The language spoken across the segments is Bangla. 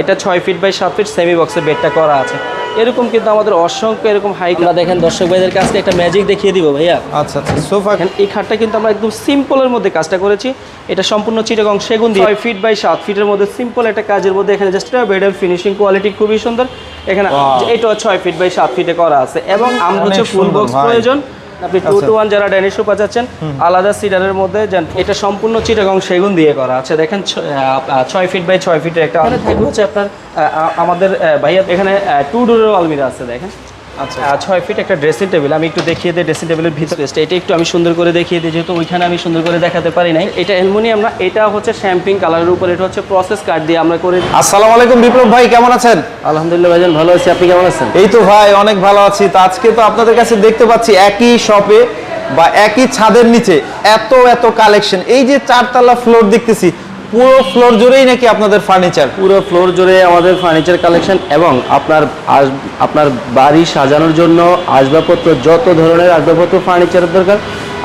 এটা ছয় ফিট বাই সাত ফিট সেমি বক্সের বেডটা করা আছে। এরকম কিন্তু আমাদের অসংখ্য এরকম হাই আমরা দেখেন দর্শক ভাইদের কাছে একটা ম্যাজিক দেখিয়ে দিব ভাইয়া। আচ্ছা আচ্ছা সোফা এই খাটটা কিন্তু আমরা একদম সিম্পলের মধ্যে কাজটা করেছি। এটা সম্পূর্ণ চিটাগং সেগুন দিয়ে। ছয় ফিট বাই সাত ফিটের মধ্যে সিম্পল একটা কাজের মধ্যে এখানে জাস্ট বেডের ফিনিশিং কোয়ালিটি খুবই সুন্দর। এখানে এটা ছয় ফিট বাই সাত ফিটে করা আছে। এবং আমরা হচ্ছে ফুল বক্স প্রয়োজন। আপনি টু। টু ওয়ান যারা ড্যানিশ সোফা চাচ্ছেন আলাদা সিডারের মধ্যে এটা সম্পূর্ণ চিটাগং সেগুন দিয়ে করা আছে। দেখেন ছয় ফিট বাই ছয় ফিটের একটা থাকবে হচ্ছে আপনার আমাদের ভাইয়া এখানে টু ডোরের আলমিরা আছে দেখেন। ছয় ফিট একটা ড্রেসিং টেবিল আমি একটু দেখিয়ে দিই ড্রেসিং টেবিলের ভিতরে। এটা একটু আমি সুন্দর করে দেখিয়ে দিই যেহেতু ওইখানে আমি সুন্দর করে দেখাতে পারি নাই। এটা অ্যালুমিনিয়াম না এটা হচ্ছে শ্যাম্পিং কালারের উপর এটা হচ্ছে প্রসেস কার্ড দিয়ে আমরা করে আসসালামু আলাইকুম বিপ্লব ভাই কেমন আছেন? আলহামদুলিল্লাহ ভাইজান ভালো আছি। আপনি কেমন আছেন? এই তো ভাই অনেক ভালো আছি। তো আজকে তো আপনাদের কাছে দেখতে পাচ্ছি একই শপে বা একই ছাদের নিচে এত এত কালেকশন এই যে চারতলা ফ্লোর দেখতেছি পুরো ফ্লোর জুড়েই নাকি আপনাদের ফার্নিচার পুরো ফ্লোর জুড়ে আমাদের ফার্নিচার কালেকশন এবং আপনার আপনার বাড়ি সাজানোর জন্য আসবাবপত্র, যত ধরনের আসবাবপত্র ফার্নিচারের দরকার,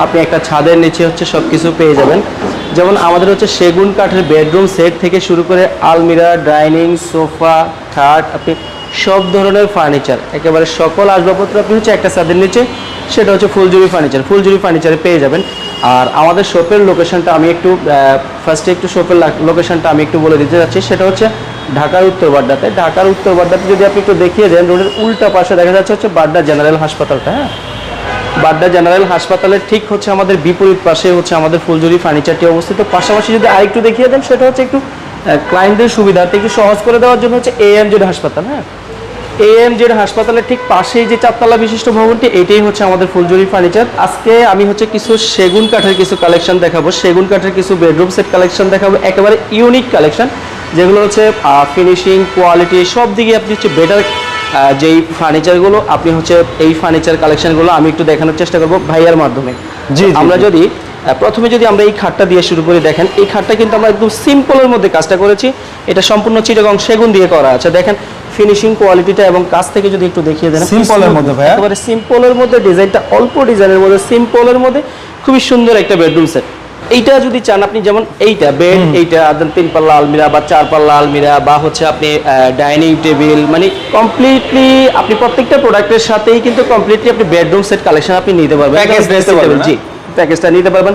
আপনি একটা ছাদের নিচে হচ্ছে সব কিছু পেয়ে যাবেন। যেমন আমাদের হচ্ছে সেগুন কাঠের বেডরুম সেট থেকে শুরু করে আলমিরা ডাইনিং সোফা খাট, আপনি সব ধরনের ফার্নিচার একেবারে সকল আসবাবপত্র আপনি হচ্ছে একটা ছাদের নিচে, সেটা হচ্ছে ফুলজুরি ফার্নিচার ফুলজুরি ফার্নিচারে পেয়ে যাবেন। আর আমাদের শপের লোকেশনটা আমি একটু ফার্স্টে একটু শপের লোকেশনটা আমি একটু বলে দিতে যাচ্ছি। সেটা হচ্ছে ঢাকার উত্তর বাড্ডাতে। ঢাকার উত্তর বাড্ডাতে যদি আপনি একটু দেখিয়ে দেন, রোডের উল্টা পাশে দেখা যাচ্ছে হচ্ছে বাড্ডা জেনারেল হাসপাতালটা হ্যাঁ? বাড্ডা জেনারেল হাসপাতালের ঠিক হচ্ছে আমাদের বিপরীত পাশে হচ্ছে আমাদের ফুলজুরি ফার্নিচারটি অবস্থিত। পাশাপাশি যদি আরেকটু দেখিয়ে দেন, সেটা হচ্ছে একটু ক্লায়েন্টদের সুবিধার্থে একটু সহজ করে দেওয়ার জন্য হচ্ছে এএম জেড হাসপাতাল হ্যাঁ? জেড হাসপাতালের ঠিক পাশেই যে চারতলা বিশিষ্ট ভবনটি এটাই হচ্ছে আমাদের ফুলজুরি ফার্নিচার আজকে আমি হচ্ছে কিছু সেগুন কাঠের কিছু কালেকশন দেখাবো। সেগুন কাঠের কিছু বেডরুম সেট কালেকশন দেখাবো। একেবারে ইউনিক কালেকশন যেগুলো হচ্ছে ফিনিশিং কোয়ালিটি সব দিকে আপনি হচ্ছে বেটার যেই ফার্নিচারগুলো আপনি হচ্ছে এই ফার্নিচার কালেকশনগুলো আমি একটু দেখানোর চেষ্টা করব ভাইয়ার মাধ্যমে। জি, জি, আমরা যদি প্রথমে যদি আমরা এই খাটটা দিয়ে শুরু করি দেখেন এই খাটটা কিন্তু আমরা একদম সিম্পলের মধ্যে কাজটা করেছি। এটা সম্পূর্ণ চিটাগং সেগুন দিয়ে করা আছে। দেখেন ফিনিশিং কোয়ালিটিটা এবং কাজ থেকে যদি একটু দেখিয়ে দেন এর মধ্যে ভাইয়া? একেবারে সিম্পলের মধ্যে ডিজাইনটা অল্প ডিজাইনের মধ্যে সিম্পলের মধ্যে খুবই সুন্দর একটা বেডরুম সেট এইটা যদি চান আপনি যেমন এইটা বেড এইটা আপনার তিন পাল্লা আলমিরা বা চার পাল্লা আলমিরা বা হচ্ছে আপনি ডাইনিং টেবিল মানে কমপ্লিটলি আপনি প্রত্যেকটা প্রোডাক্টের সাথেই কিন্তু কমপ্লিটলি আপনি বেডরুম সেট কালেকশন আপনি নিতে পারবেন। জি প্যাকেজটা নিতে পারবেন।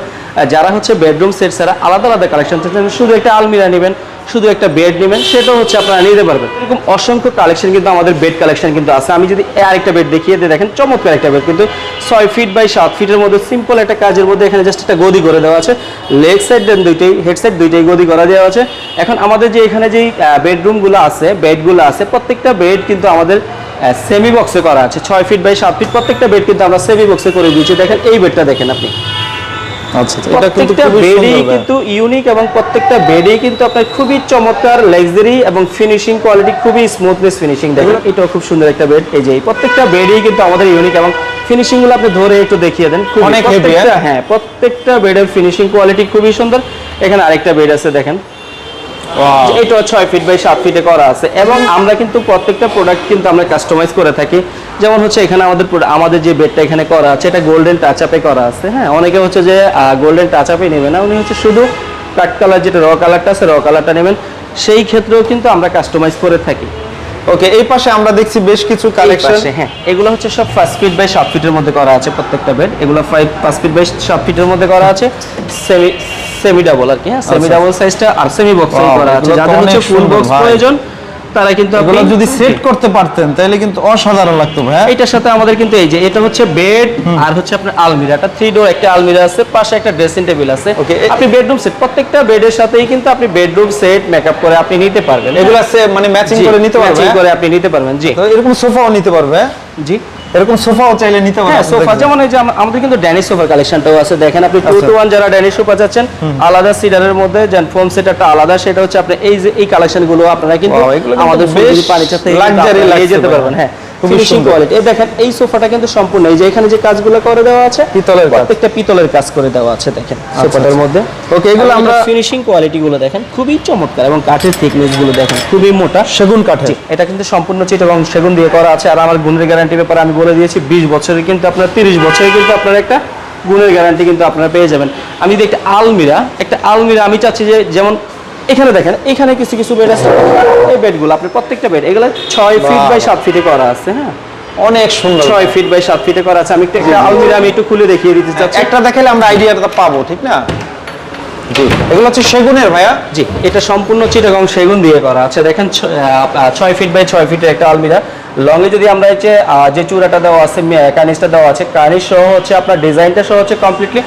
যারা হচ্ছে বেডরুম সেট ছাড়া আলাদা আলাদা কালেকশন শুধু একটা আলমিরা নেবেন। শুধু একটা বেড নেবেন, সেটাও হচ্ছে আপনারা নিতে পারবেন। এরকম অসংখ্য কালেকশন কিন্তু আমাদের বেড কালেকশন কিন্তু আছে। আমি যদি আরেকটা বেড দেখিয়ে দিই, দেখেন চমৎকার একটা বেড কিন্তু ছয় ফিট বাই সাত ফিটের মধ্যে সিম্পল একটা কাজের মধ্যে এখানে জাস্ট একটা গদি করে দেওয়া আছে। লেগ সাইড দেন দুইটাই হেড সাইড দুইটাই গদি করা দেওয়া আছে। এখন আমাদের যে এখানে যেই বেডরুমগুলো আছে বেডগুলো আছে, প্রত্যেকটা বেড কিন্তু আমাদের সেমি বক্সে করা আছে। ছয় ফিট বাই সাত ফিট প্রত্যেকটা বেড কিন্তু আমরা সেমি বক্সে করে দিয়েছি। দেখেন এই বেডটা দেখেন আপনি। আচ্ছা আচ্ছা, এটা কিন্তু খুবই বেডই কিন্তু ইউনিক এবং প্রত্যেকটা বেডেই কিন্তু আপনার খুবই চমৎকার লাক্সারি এবং ফিনিশিং কোয়ালিটি খুবই স্মুথনেস ফিনিশিং দেখেন এটাও খুব সুন্দর একটা বেড এই যে প্রত্যেকটা বেডই কিন্তু আমাদের ইউনিক এবং ফিনিশিংগুলো আপনি ধরে একটু দেখিয়ে দেন। অনেক হ্যাঁ প্রত্যেকটা বেডের ফিনিশিং কোয়ালিটি খুবই সুন্দর। এখানে আরেকটা বেড আছে দেখেন. এটা ছয় ফিট বাই সাত ফিটে করা আছে। এবং আমরা কিন্তু প্রত্যেকটা প্রোডাক্ট কিন্তু আমরা কাস্টমাইজ করে থাকি। যেমন হচ্ছে এখানে আমাদের আমাদের যে বেডটা এখানে করা আছে, এটা গোল্ডেন টাচ আপে করা আছে হ্যাঁ? অনেকে হচ্ছে যে গোল্ডেন টাচ আপে নেবে না। উনি হচ্ছে শুধু কাট কালার যেটা র কালারটা আছে র কালারটা নেবেন। সেই ক্ষেত্রেও কিন্তু আমরা কাস্টমাইজ করে থাকি। ওকে এই পাশে আমরা দেখছি বেশ কিছু কালেকশন হ্যাঁ। এগুলো হচ্ছে সব পাঁচ ফিট বাই সাত ফিটের মধ্যে করা আছে প্রত্যেকটা বেড এগুলো ফাইভ পাঁচ ফিট বাই সাত ফিটের মধ্যে করা আছে। সেমি সেমি ডাবল আর কি হ্যাঁ সেমি। ডাবল সাইজটা আর সেমি বক্স করা আছে। যাদের হচ্ছে ফুল বক্স প্রয়োজন তারা কিন্তু আপনি- যদি সেট করতে পারতেন তাহলে কিন্তু অসাধারণ লাগতো ভাই এটার সাথে আমাদের কিন্তু এই যে এটা হচ্ছে বেড আর হচ্ছে আপনার আলমিরা। এটা থ্রি ডোর একটা আলমিরা আছে পাশে একটা ড্রেসিং টেবিল আছে। ওকে আপনি বেডরুম সেট প্রত্যেকটা বেডের সাথেই কিন্তু আপনি বেডরুম সেট মেকআপ করে আপনি নিতে পারবেন এগুলো আছে মানে ম্যাচিং করে নিতে পারবেন হ্যাঁ? করে আপনি নিতে পারবেন জি। তো এরকম সোফাও নিতে পারবে হ্যাঁ? জি। এরকম সোফাও চাইলে নিতে পারেন হ্যাঁ সোফা। যেমন এই যে আমাদের কিন্তু ড্যানিশ সোফার কালেকশনটাও আছে। দেখেন আপনি টু আচ্ছা। টু ওয়ান যারা ড্যানিশ সোফা চাচ্ছেন আলাদা সিডারের মধ্যে যেন ফোম সেটারটা আলাদা সেটা হচ্ছে আপনি এই যে এই কালেকশনগুলো আপনারা কিন্তু আমাদের পানিটা থেকে লাগছে যেতে পারবেন হ্যাঁ। ফিনিশিং কোয়ালিটি এই দেখেন এই সোফাটা কিন্তু সম্পূর্ণ এই যে এখানে যে কাজগুলো করে দেওয়া আছে পিতলের। প্রত্যেকটা পিতলের কাজ করে দেওয়া আছে দেখেন সোফাটার আচ্ছা। মধ্যে। Okay, এগুলো আমরা- ফিনিশিং কোয়ালিটি গুলো দেখেন খুবই চমৎকার এবং কাঠের থিকনেসগুলো দেখেন খুবই মোটা। সেগুন কাঠের। এটা কিন্তু সম্পূর্ণ চিট এবং সেগুন দিয়ে করা আছে আর আমার গুণের গ্যারান্টি ব্যাপারে আমি বলে দিয়েছি বিশ বছরে কিন্তু আপনার তিরিশ বছরে কিন্তু আপনার একটা গুণের গ্যারান্টি কিন্তু আপনারা পেয়ে যাবেন। আমি যদি একটা আলমিরা একটা আলমিরা আমি চাচ্ছি যে যেমন এখানে দেখেন এখানে কিছু কিছু বেড আছে। এই বেডগুলো আপনি প্রত্যেকটা বেড এগুলো ছয় ফিট বাই সাত ফিটে করা আছে হ্যাঁ? অনেক সুন্দর। ছয় ফিট বাই সাত ফিটে করা আছে। আমি একটু আলমিরা আমি একটু খুলে দেখিয়ে দিতে চাচ্ছি। একটা দেখালে আমরা আইডিয়াটা পাবো ঠিক না? জি। এগুলো হচ্ছে সেগুনের ভাইয়া? জি এটা সম্পূর্ণ চিটাগং সেগুন দিয়ে করা আছে। দেখেন ছয় ফিট বাই ছয় ফিটের একটা আলমিরা লংয়ে যদি আমরা হচ্ছে আহ, যে চূড়াটা দেওয়া আছে কানিসটা দেওয়া আছে কানিস সহ হচ্ছে আপনার ডিজাইনটা সহ হচ্ছে কমপ্লিটলি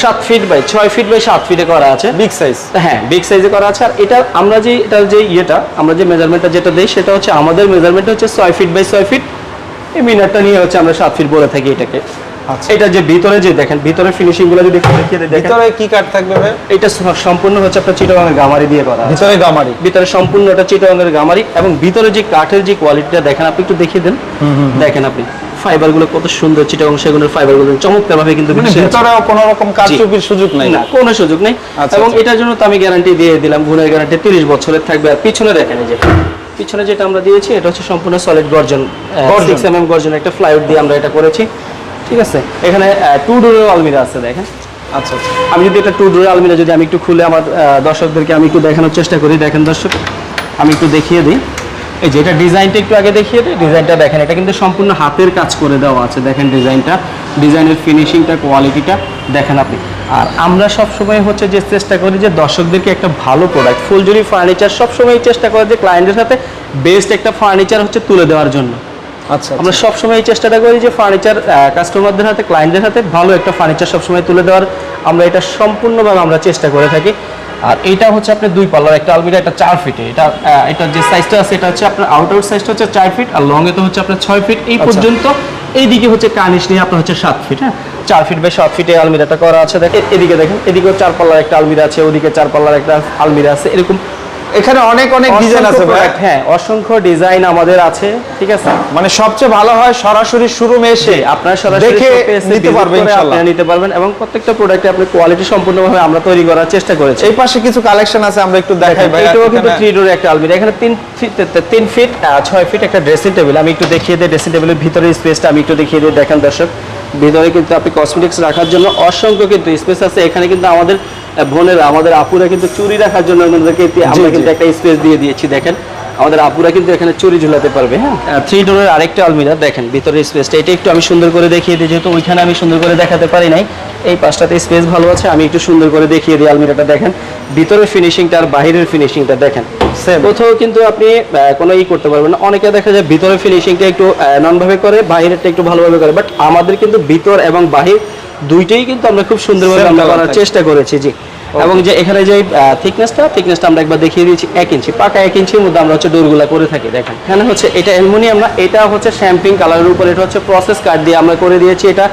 সাত ফিট বাই ছয় ফিট বাই সাত ফিটে করা আছে। বিগ সাইজ হ্যাঁ বিগ সাইজে করা আছে। আর এটা আমরা যে এটার যে ইয়েটা আমরা যে মেজারমেন্টটা যেটা দিই সেটা হচ্ছে আমাদের মেজারমেন্ট হচ্ছে ছয় ফিট বাই ছয় ফিট এই মিনারটা নিয়ে হচ্ছে আমরা সাত ফিট বলে থাকি এটাকে। আচ্ছা। এটা যে ভিতরে যে দেখেন ভিতরে ফিনিশিংগুলো যদি একটু দেখিয়ে দিই, ভিতরে কি কাঠ থাকবে ভাই? এটা সম্পূর্ণ হচ্ছে আপনার চিটাগাঙের গামারি দিয়ে করা। ভিতরে গামারি। ভিতরে সম্পূর্ণ এটা চিটাগাঙের গামারি এবং ভিতরে যে কাঠের যে কোয়ালিটিটা দেখেন আপনি একটু দেখিয়ে দেন। দেখেন আপনি। ফাইবারগুলো কত সুন্দর চিটাগাং সেগুনের ফাইবারগুলো চমৎকার ভাবে কিন্তু মানে। ভিতরেও কোনো রকম কারচুপির সুযোগ নাই না কোনো সুযোগ নেই। আচ্ছা, এবং আচ্ছা। এটার জন্য তো আমি গ্যারান্টি দিয়ে দিলাম গুণের গ্যারান্টি তিরিশ বছরের থাকবে। আর পিছনে দেখেন এই যে পিছনে যেটা আমরা দিয়েছি এটা হচ্ছে সম্পূর্ণ সলিড গর্জন গর্জন। সিক্স এম এম গর্জন একটা ফ্লাইউড দিয়ে আমরা এটা করেছি। ঠিক আছে? এখানে টু ডোরের আলমিরা আছে দেখেন। আচ্ছা আচ্ছা। আমি যদি একটা টু ডোরের আলমিরা যদি আমি একটু খুলে আমার দর্শকদেরকে আমি একটু দেখানোর চেষ্টা করি দেখেন দর্শক আমি একটু দেখিয়ে দিই। এই যে এটা ডিজাইনটা একটু আগে দেখিয়ে দিই ডিজাইনটা দেখেন এটা কিন্তু সম্পূর্ণ হাতের কাজ করে দেওয়া আছে দেখেন ডিজাইনটা ডিজাইনের ফিনিশিংটা কোয়ালিটিটা দেখেন আপনি। আর আমরা সবসময় হচ্ছে যে চেষ্টা করি যে দর্শকদেরকে একটা ভালো প্রোডাক্ট ফুলজুরি ফার্নিচার সবসময় চেষ্টা করে যে ক্লায়েন্টের সাথে বেস্ট একটা ফার্নিচার হচ্ছে তুলে দেওয়ার জন্য। আচ্ছা আমরা সবসময় এই চেষ্টাটা করি যে ফার্নিচার কাস্টমারদের হাতে ক্লায়েন্টদের হাতে ভালো একটা ফার্নিচার সবসময় তুলে দেওয়ার। আমরা এটা সম্পূর্ণভাবে আমরা চেষ্টা করে থাকি। আর এটা হচ্ছে আপনার দুই পাল্লার একটা আলমিরা এটা চার ফিটে এটা এটা যে সাইজটা আছে এটা হচ্ছে আপনার আউট আউট সাইজটা হচ্ছে চার ফিট আর লং এ তো হচ্ছে আপনার ছয় ফিট এই পর্যন্ত এইদিকে হচ্ছে কানিশ নিয়ে আপনার হচ্ছে সাত ফিট হ্যাঁ? চার ফিট বা সাত ফিটে আলমিরাটা করা আছে দেখেন। এদিকে দেখেন এদিকেও চার পাল্লার একটা আলমিরা আছে ওদিকে চার পাল্লার একটা আলমিরা আছে এরকম এখানে অনেক অনেক ডিজাইন আছে হ্যাঁ অসংখ্য ডিজাইন আমাদের আছে ঠিক আছে? মানে সবচেয়ে ভালো হয় সরাসরি শোরুমে এসে আপনার সরাসরি দেখে নিতে visit পারবে করে ইনশাআল্লাহ আপনারা নিতে পারবেন এবং প্রত্যেকটা প্রোডাক্টে আপনি কোয়ালিটি সম্পূর্ণভাবে আমরা তৈরি করার চেষ্টা করেছি। এই পাশে কিছু কালেকশন আছে আমরা একটু দেখাই ভাই। এটাও কিন্তু থ্রি ডোর একটা আলমিরা এখানে তিন feet- তে- তে- তিন ফিট ছয় ফিট একটা ড্রেসিং টেবিল আমি একটু দেখিয়ে দিই ড্রেসিং টেবিলের ভিতরে স্পেসটা আমি একটু দেখিয়ে দিই দেখেন দর্শক। ভিতরে কিন্তু আপনি কসমেটিক্স রাখার জন্য অসংখ্য কিন্তু স্পেস আছে। এখানে কিন্তু আমাদের বোনেরা আমাদের আপুরা কিন্তু চুরি রাখার জন্য আমাদেরকে আমরা কিন্তু একটা স্পেস দিয়ে দিয়েছি দেখেন। আমাদের আপুরা কিন্তু এখানে চুরি ঝুলাতে পারবে হ্যাঁ? থ্রি ডোরের আরেকটা আলমিরা দেখেন ভিতরে স্পেসটা এটা একটু আমি সুন্দর করে দেখিয়ে দিই যেহেতু ওইখানে আমি সুন্দর করে দেখাতে পারি নাই। এই পাশটাতে স্পেস ভালো আছে আমি একটু সুন্দর করে দেখিয়ে দিই আলমিরাটা দেখেন। ভিতরের ফিনিশিংটা আর বাইরের ফিনিশিংটা দেখেন. কোথাও কিন্তু আপনি কোনো ই করতে পারবেন না। অনেকে দেখা যায় ভিতরের ফিনিশিংটা একটু নন ভাবে করে বাহিরেরটা একটু ভালোভাবে করে। বাট আমাদের কিন্তু ভিতর এবং বাহির দুইটাই কিন্তু আমরা খুব সুন্দরভাবে আমরা করার চেষ্টা করেছি জি। এবং যে এখানে যে থিকনেসটা থিকনেসটা আমরা একবার দেখিয়ে দিয়েছি এক ইঞ্চি পাকা এক ইঞ্চির মধ্যে আমরা হচ্ছে ডোরগুলা করে থাকি দেখেন। এখানে হচ্ছে এটা অ্যালুমিনিয়াম না এটা হচ্ছে শ্যাম্পিং কালারের উপর এটা হচ্ছে প্রসেস কার্ড দিয়ে আমরা করে দিয়েছি এটা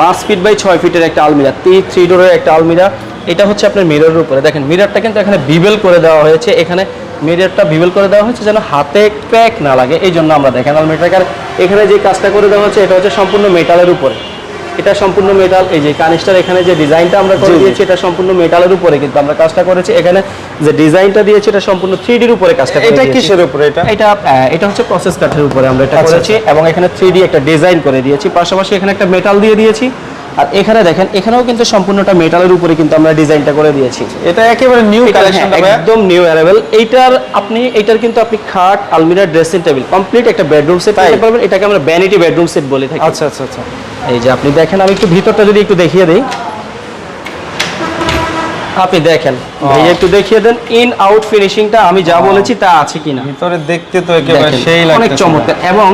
পাঁচ ফিট বাই ছয় ফিটের একটা আলমিরা তি থ্রি ডোরের একটা আলমিরা। এটা হচ্ছে আপনার মিররের উপরে দেখেন মিররটা কিন্তু এখানে বিবেল করে দেওয়া হয়েছে এখানে মিররটা বিবেল করে দেওয়া হয়েছে যেন হাতে ক্র্যাক না লাগে এই জন্য আমরা দেখেন আলমিরাটাকে এখানে যে কাজটা করে দেওয়া হচ্ছে এটা হচ্ছে সম্পূর্ণ মেটালের উপরে। এটা সম্পূর্ণ মেটাল এই যে কানিস্টার এখানে যে ডিজাইনটা আমরা করে। দিয়েছি এটা সম্পূর্ণ মেটালের উপরে কিন্তু আমরা কাজটা করেছি। এখানে যে ডিজাইনটা দিয়েছি এটা সম্পূর্ণ থ্রি ডির উপরে কাজটা এটা কিসের উপরে এটা? এটা এটা হচ্ছে প্রসেস কাঠের উপরে আমরা এটা আচ্ছা, করেছি এবং এখানে থ্রি একটা ডিজাইন করে দিয়েছি। পাশাপাশি এখানে একটা মেটাল দিয়ে দিয়েছি। আর এখানে দেখেন এখানেও কিন্তু সম্পূর্ণটা মেটালের উপরে কিন্তু আমরা ডিজাইনটা করে দিয়েছি। এটা একেবারে নিউ কালেকশন হ্যাঁ, একদম নিউ অ্যারাইভেল এইটার আপনি এইটার কিন্তু আপনি খাট আলমিরা ড্রেসিং টেবিল কমপ্লিট একটা বেডরুম সেট? পেতে পারবেন। এটাকে আমরা ভ্যানিটি বেডরুম সেট বলে থাকি। আচ্ছা আচ্ছা আচ্ছা। এই যে আপনি দেখেন আমি একটু ভিতরটা যদি একটু দেখিয়ে দিই। আপনি দেখেন ভাইয়া একটু দেখিয়ে দেন ইন আউট ফিনিশিংটা আমি যা বলেছি তা আছে কিনা। ভিতরে দেখতে তো একেবারে সেই লাগছে অনেক চমৎকার। এবং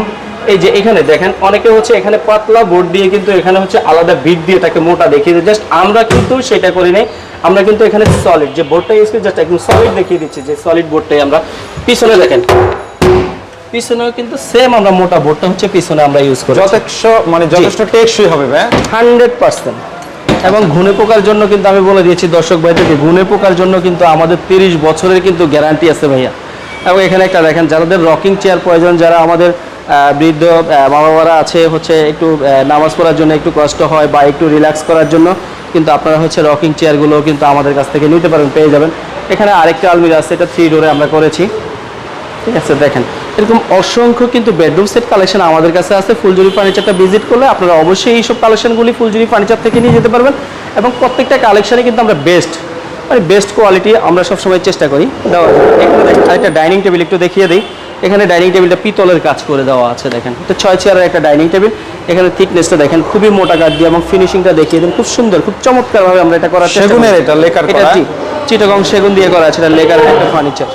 এই যে এখানে দেখেন অনেকে হচ্ছে এখানে পাতলা বোর্ড দিয়ে কিন্তু এখানে হচ্ছে আলাদা বিট দিয়ে তাকে মোটা দেখিয়ে দিই জাস্ট আমরা কিন্তু সেটা করি নাই। আমরা কিন্তু এখানে সলিড যে বোর্ডটা ইউজ করি জাস্ট একদম সলিড দেখিয়ে দিচ্ছি যে সলিড বোর্ডটাই আমরা পিছনে দেখেন। পিছনেও কিন্তু সেম আমরা মোটা বোর্ডটা হচ্ছে পিছনে আমরা ইউজ করি যথেষ্ট মানে যথেষ্ট টেকসই হবে ভাই। Hundred percent. এবং ঘুনে পোকার জন্য কিন্তু আমি বলে দিয়েছি দর্শক ভাইদেরকে ঘুনে পোকার জন্য কিন্তু আমাদের তিরিশ বছরের কিন্তু গ্যারান্টি আছে ভাইয়া। এবং এখানে একটা দেখেন যাদের রকিং চেয়ার প্রয়োজন যারা আমাদের বৃদ্ধ মা বাবারা আছে, হচ্ছে একটু নামাজ পড়ার জন্য একটু কষ্ট হয় বা একটু রিল্যাক্স করার জন্য, কিন্তু আপনারা হচ্ছে রকিং চেয়ারগুলো কিন্তু আমাদের কাছ থেকে নিতে পারেন, পেয়ে যাবেন। এখানে আরেকটা আলমিরা আছে, এটা থ্রি ডোরে আমরা করেছি। ঠিক আছে, দেখেন। এরকম অসংখ্য কিন্তু বেডরুম সেট কালেকশন আমাদের কাছে আছে ফুলজুরি ফার্নিচারটা ভিজিট করলে আপনারা অবশ্যই এইসব কালেকশনগুলি ফুলজুরি ফার্নিচার থেকে নিয়ে যেতে পারবেন, এবং প্রত্যেকটা কালেকশানে কিন্তু আমরা বেস্ট মানে বেস্ট কোয়ালিটি আমরা সবসময় চেষ্টা করি। দেওয়ার। এখানে আরেকটা ডাইনিং টেবিল একটু দেখিয়ে দিই। এখানে ডাইনিং টেবিলটা পিতলের কাজ করে দেওয়া আছে দেখেন। তো ছয় চেয়ারের একটা ডাইনিং টেবিল। এখানে থিকনেসটা দেখেন খুবই মোটা কাঠ দিয়ে এবং ফিনিশিংটা দেখিয়ে দেন খুব সুন্দর খুব চমৎকারভাবে আমরা এটা করার চেষ্টা। এটা লেকার এটা চিটাগং সেগুন দিয়ে করা আছে এটা লেকার একটা ফার্নিচার।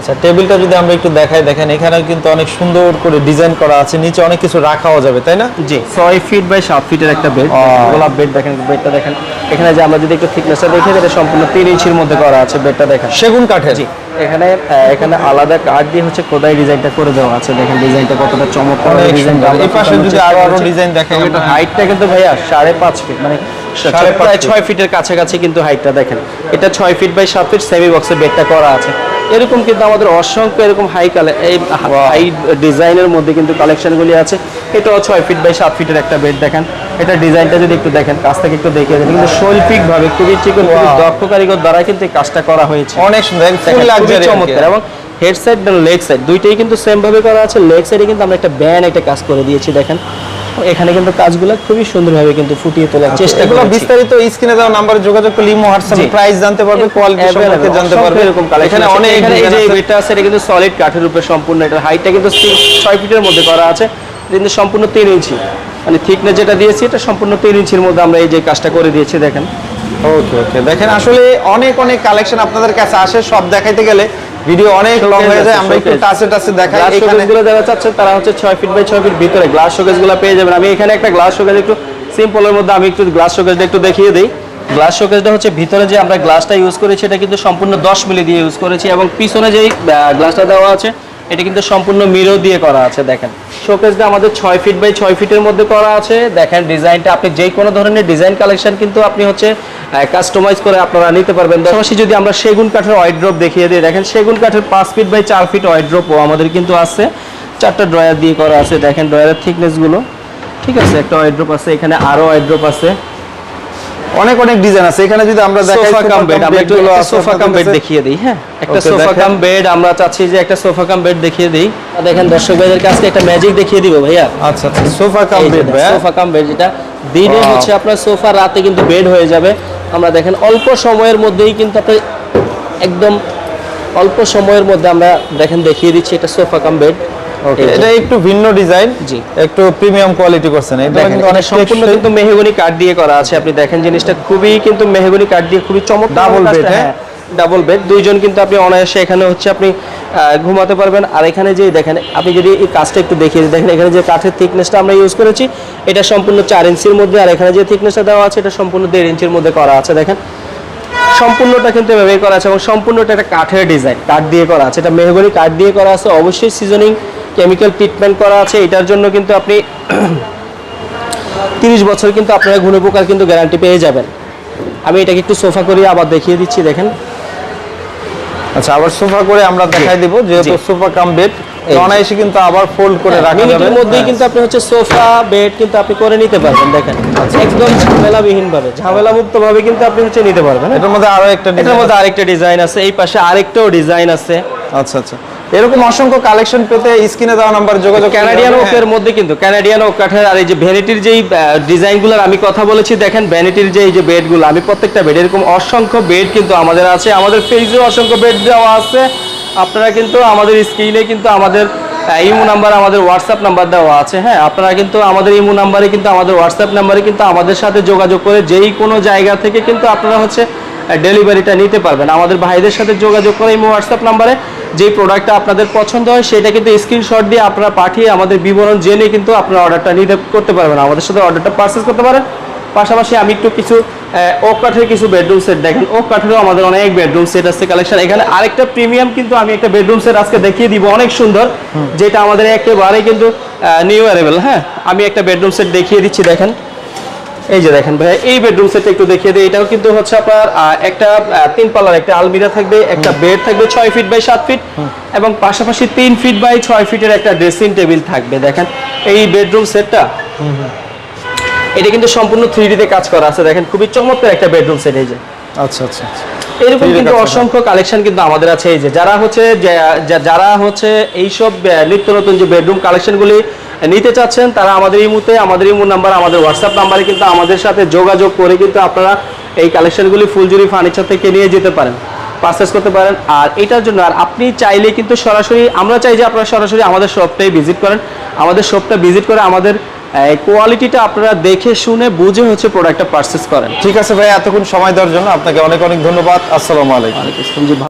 আচ্ছা টেবিলটা যদি আমরা একটু দেখাই দেখেন এখানে কিন্তু অনেক সুন্দর করে ডিজাইন করা আছে নিচে অনেক কিছু রাখাও যাবে তাই না? জি ছয় ফিট বাই সাত ফিটের একটা বেড গোলাপ বেড দেখেন বেডটা দেখেন। এখানে যে আমরা যদি একটু থিকনেসটা দেখি এটা সম্পূর্ণ তিন ইঞ্চির মধ্যে করা আছে বেডটা দেখেন। সেগুন কাঠের? জি এখানে এখানে আলাদা কাঠ দিয়ে হচ্ছে খোদাই ডিজাইনটা করে দেওয়া আছে দেখেন ডিজাইনটা কতটা চমৎকার সুন্দর। এই পাশে যদি আরও আরও ডিজাইন দেখেন এটা হাইটটা কিন্তু ভাইয়া সাড়ে পাঁচ ফিট মানে সাড়ে প্রায়। ছয় ফিটের কাছাকাছি কিন্তু হাইটটা দেখেন। এটা ছয় ফিট বাই সাত ফিট সেমি বক্সের বেডটা করা আছে। এরকম কিন্তু আমাদের অসংখ্য এরকম হাই কালে এই হাই ডিজাইনের মধ্যে কিন্তু কালেকশনগুলি আছে। এটাও ছয় ফিট বাই সাত ফিটের একটা বেড দেখেন। এটা ডিজাইনটা যদি একটু দেখেন কাছ থেকে একটু দেখিয়ে দেন কিন্তু শৈল্পিক ভাবে খুবই চিকন দক্ষ কারিগর দ্বারা কিন্তু এই কাজটা করা হয়েছে। অনেক সুন্দর চমৎকার। এবং হেড সাইড এবং লেগ সাইড দুইটাই কিন্তু সেম ভাবে করা আছে। লেগ সাইডে কিন্তু আমরা একটা ব্যান একটা কাজ করে দিয়েছি দেখেন। এখানে কিন্তু কাজগুলো খুবই সুন্দরভাবে কিন্তু ফুটিয়ে তোলার চেষ্টা করেছি। বিস্তারিত স্ক্রিনে দেওয়া নাম্বারে যোগাযোগ করলে ইমো হোয়াটসঅ্যাপে প্রাইস জানতে পারবে কোয়ালিটি সম্পর্কে জানতে পারবে। এরকম কালেকশন এখানে অনেক এখানে এই যে design আছে। বেডটা আছে এটা কিন্তু সলিড কাঠের উপরে সম্পূর্ণ। এটা হাইটটা কিন্তু six- ছয় ফিটের মধ্যে করা আছে। এটা কিন্তু সম্পূর্ণ তিন ইঞ্চি। মানে থিকনেস যেটা দিয়েছি এটা সম্পূর্ণ তিন ইঞ্চির মধ্যে আমরা এই যে কাজটা করে দিয়েছি দেখেন। ওকে ওকে দেখেন আসলে অনেক অনেক কালেকশন আপনাদের কাছে আসে। সব দেখাইতে গেলে ভিডিও অনেক লং হয়ে যায় আমরা একটু টাচে টাচে দেখাই। এখানে গুলো যারা চাচ্ছেন তারা হচ্ছে ছয় ফিট বাই ছয় ফিট ভিতরে গ্লাস শোকেসগুলো পেয়ে যাবেন। আমি এখানে একটা গ্লাস শোকেস একটু সিম্পলের মধ্যে আমি একটু গ্লাস শোকেসটা একটু দেখিয়ে দিই। গ্লাস শোকেসটা হচ্ছে ভিতরে যে আমরা গ্লাসটা ইউজ করেছি এটা কিন্তু সম্পূর্ণ দশ মিলি দিয়ে ইউজ করেছি এবং পিছনে যেই গ্লাসটা দেওয়া আছে এটা কিন্তু সম্পূর্ণ মিরো দিয়ে করা আছে, দেখেন। শোকেসটা আমাদের ছয় ফিট বাই ছয় ফিটের মধ্যে করা আছে। দেখেন ডিজাইনটা আপনি যে কোনো ধরনের ডিজাইন কালেকশন কিন্তু আপনি হচ্ছে কাস্টমাইজ করে আপনারা নিতে পারবেন। পাশাপাশি যদি আমরা সেগুন কাঠের ওয়াইড ড্রপ দেখিয়ে দিই, দেখেন সেগুন কাঠের পাঁচ ফিট বাই চার ফিট ওয়াইড ড্রপও আমাদের কিন্তু আছে। চারটা ড্রয়ার দিয়ে করা আছে, দেখেন ড্রয়ারের থিকনেসগুলো ঠিক আছে, একটা ওয়াইড ড্রপ আছে, এখানে আরও ওয়াইড ড্রপ আছে। অনেক অনেক ডিজাইন আছে। এখানে যদি আমরা দেখাই সোফা কাম বেড আমরা একটু সোফা কাম বেড দেখিয়ে দিই হ্যাঁ? একটা সোফা কাম বেড আমরা চাচ্ছি যে একটা সোফা কাম বেড দেখিয়ে দিই। দেখেন দর্শক ভাইদের কাছে একটা ম্যাজিক দেখিয়ে দিব ভাইয়া। আচ্ছা আচ্ছা sofa cum bed sofa cum bed যেটা। দিনে হচ্ছে আপনার সোফা রাতে কিন্তু বেড হয়ে যাবে। আমরা দেখেন অল্প সময়ের মধ্যেই কিন্তু আপনি একদম অল্প সময়ের মধ্যে আমরা দেখেন দেখিয়ে দিচ্ছি এটা সোফা কাম বেড ওকে এটা একটু ভিন্ন ডিজাইন জি। একটু প্রিমিয়াম কোয়ালিটি করছেন এটা কিন্তু অনেক সম্পূর্ণ কিন্তু মেহগনি কাঠ দিয়ে করা আছে। আপনি দেখেন জিনিসটা খুবই কিন্তু মেহগনি কাঠ দিয়ে খুবই চমৎকার Double bed, হ্যাঁ? ডাবল বেড দুইজন কিন্তু আপনি অনায়াসে এখানে হচ্ছে আপনি ঘুমাতে পারবেন। আর এখানে যে দেখেন আপনি যদি এই কাজটা একটু দেখিয়ে দেখেন এখানে যে কাঠের থিকনেসটা আমরা ইউজ করেছি এটা সম্পূর্ণ চার ইঞ্চির মধ্যে আর এখানে যে থিকনেসটা দেওয়া আছে এটা সম্পূর্ণ দেড় ইঞ্চির মধ্যে করা আছে দেখেন। সম্পূর্ণটা কিন্তু এভাবেই করা আছে এবং সম্পূর্ণটা একটা কাঠের ডিজাইন কাঠ দিয়ে করা আছে। এটা মেহগনি কাঠ দিয়ে করা আছে। অবশ্যই সিজনিং কেমিক্যাল ট্রিটমেন্ট করা আছে এটার জন্য কিন্তু আপনি তিরিশ বছর কিন্তু আপনারা ঘুনে পোকার কিন্তু গ্যারান্টি পেয়ে যাবেন। আমি এটাকে একটু সোফা করিয়ে আবার দেখিয়ে দিচ্ছি দেখেন। আচ্ছা আবার সোফা করে আমরা দেখাই দিব যেহেতু সোফা কাম বেড। অনায়াসে কিন্তু আবার ফোল্ড করে রাখা যাবে। মিনিটের মধ্যেই হ্যাঁ। কিন্তু আপনি হচ্ছে সোফা বেড কিন্তু আপনি করে নিতে পারবেন দেখেন। একদম ঝামেলাবিহীন ভাবে ঝামেলা মুক্ত ভাবে কিন্তু আপনি হচ্ছে নিতে পারবেন হ্যাঁ? এটার মধ্যে আরও একটা এটার মধ্যে আরেকটা ডিজাইন আছে এই পাশে আরেকটাও ডিজাইন আছে। আচ্ছা আচ্ছা। এরকম অসংখ্য কালেকশন পেতে স্ক্রিনে দেওয়া নাম্বার যোগাযোগ ক্যানাডিয়ান। ওকের মধ্যে কিন্তু ক্যানাডিয়ান ওক কাঠের আর এই যে ভ্যানিটির যেই ডিজাইনগুলোর আমি কথা বলেছি দেখেন ভ্যানিটির যে এই যে বেডগুলো আমি প্রত্যেকটা বেড এরকম অসংখ্য বেড কিন্তু আমাদের আছে আমাদের পেজে অসংখ্য বেড দেওয়া আছে। আপনারা কিন্তু আমাদের স্ক্রিনে কিন্তু আমাদের ইমো নাম্বার আমাদের হোয়াটসঅ্যাপ নাম্বার দেওয়া আছে হ্যাঁ? আপনারা কিন্তু আমাদের ইমো নাম্বারে কিন্তু আমাদের হোয়াটসঅ্যাপ নাম্বারে কিন্তু আমাদের সাথে যোগাযোগ করে যেই কোনো জায়গা থেকে কিন্তু আপনারা হচ্ছে ডেলিভারিটা নিতে পারবেন। আমাদের ভাইদের সাথে যোগাযোগ করে ইমো হোয়াটসঅ্যাপ নাম্বারে যে প্রোডাক্টটা আপনাদের পছন্দ হয় সেটা কিন্তু স্ক্রিনশট দিয়ে আপনারা পাঠিয়ে আমাদের বিবরণ জেনে কিন্তু আপনারা অর্ডারটা নিতে করতে পারবেন। আমাদের সাথে অর্ডারটা পারচেস করতে পারেন। পাশাপাশি আমি একটু কিছু ওক কাঠের কিছু বেডরুম সেট দেখেন। ওক কাঠেরও আমাদের অনেক বেডরুম সেট আছে কালেকশন এখানে আরেকটা প্রিমিয়াম কিন্তু আমি একটা বেডরুম সেট আজকে দেখিয়ে দিব অনেক সুন্দর। যেটা আমাদের একেবারে কিন্তু নিউ অ্যারেবল হ্যাঁ? আমি একটা বেডরুম সেট দেখিয়ে দিচ্ছি দেখেন। এই যে দেখেন ভাই এই বেডরুম সেটটা একটু দেখিয়ে দিই এটাও কিন্তু হচ্ছে আপনার একটা তিন পাল্লার একটা আলমিরা থাকবে একটা বেড থাকবে ছয় ফিট বাই সাত ফিট এবং পাশাপাশি তিন ফিট বাই ছয় ফিটের একটা ড্রেসিং টেবিল থাকবে দেখেন। এই বেডরুম সেটটা এটা কিন্তু সম্পূর্ণ থ্রি তে কাজ করা আছে দেখেন খুবই চমৎকার একটা বেডরুম সেট এই যে। আচ্ছা আচ্ছা আচ্ছা। এরকম কিন্তু অসংখ্য কালেকশন কিন্তু আমাদের আছে। এই যে যারা হচ্ছে যারা হচ্ছে এইসব নিত্য নতুন যে বেডরুম কালেকশনগুলি নিতে চাচ্ছেন তারা আমাদের এই মুহূর্তে আমাদের নাম্বার আমাদের হোয়াটসঅ্যাপ নাম্বারে কিন্তু আমাদের সাথে যোগাযোগ করে কিন্তু আপনারা এই কালেকশনগুলি ফুলজুরি ফার্নিচার থেকে নিয়ে যেতে পারেন পারচেস করতে পারেন। আর এটার জন্য আর আপনি চাইলে কিন্তু সরাসরি আমরা চাই যে আপনারা সরাসরি আমাদের শপটাই ভিজিট করেন। আমাদের শপটা ভিজিট করে আমাদের কোয়ালিটিটা আপনারা দেখে শুনে বুঝে হচ্ছে প্রোডাক্টটা পারচেস করেন। ঠিক আছে ভাই এতক্ষণ সময় দেওয়ার জন্য আপনাকে অনেক অনেক ধন্যবাদ। আসসালামু আলাইকুম।